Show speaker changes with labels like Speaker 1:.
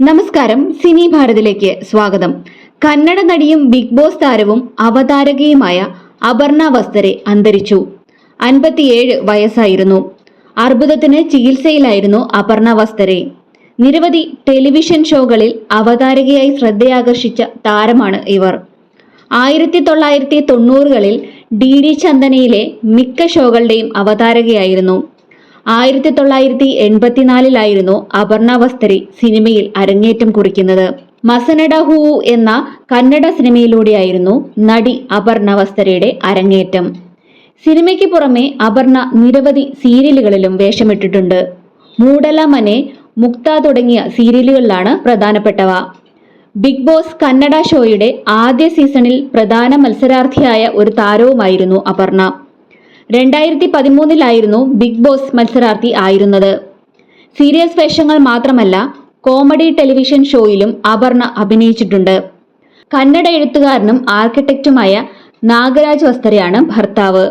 Speaker 1: നമസ്കാരം സിനി ഭാരതിലേക്ക് സ്വാഗതം. കന്നഡ നടിയും ബിഗ് ബോസ് താരവും അവതാരകയുമായ അപർണ വസ്തരെ അന്തരിച്ചു. അൻപത്തിയേഴ് വയസ്സായിരുന്നു. അർബുദത്തിന് ചികിത്സയിലായിരുന്നു അപർണ വസ്തരെ. നിരവധി ടെലിവിഷൻ ഷോകളിൽ അവതാരകയായി ശ്രദ്ധയാകർഷിച്ച താരമാണ് ഇവർ. ആയിരത്തി തൊള്ളായിരത്തി തൊണ്ണൂറുകളിൽ ഡി ഡി ചന്ദനയിലെ മിക്ക ഷോകളുടെയും അവതാരകയായിരുന്നു. ആയിരത്തി തൊള്ളായിരത്തി എൺപത്തിനാലിലായിരുന്നു അപർണ വസ്തരി സിനിമയിൽ അരങ്ങേറ്റം കുറിക്കുന്നത്. മസനഡ ഹൂ എന്ന കന്നഡ സിനിമയിലൂടെയായിരുന്നു നടി അപർണ വസ്തരയുടെ അരങ്ങേറ്റം. സിനിമയ്ക്ക് പുറമെ അപർണ നിരവധി സീരിയലുകളിലും വേഷമിട്ടിട്ടുണ്ട്. മൂടല മനെ മുക്ത തുടങ്ങിയ സീരിയലുകളിലാണ് പ്രധാനപ്പെട്ടവ. ബിഗ് ബോസ് കന്നഡ ഷോയുടെ ആദ്യ സീസണിൽ പ്രധാന മത്സരാർത്ഥിയായ ഒരു താരവുമായിരുന്നു അപർണ. രണ്ടായിരത്തി പതിമൂന്നിലായിരുന്നു ബിഗ് ബോസ് മത്സരാർത്ഥി ആയിരുന്നത്. സീരിയസ് വേഷങ്ങൾ മാത്രമല്ല കോമഡി ടെലിവിഷൻ ഷോയിലും അപർണ അഭിനയിച്ചിട്ടുണ്ട്. കന്നഡ എഴുത്തുകാരനും ആർക്കിടെക്റ്റുമായ നാഗരാജ് വസ്തരയാണ് ഭർത്താവ്.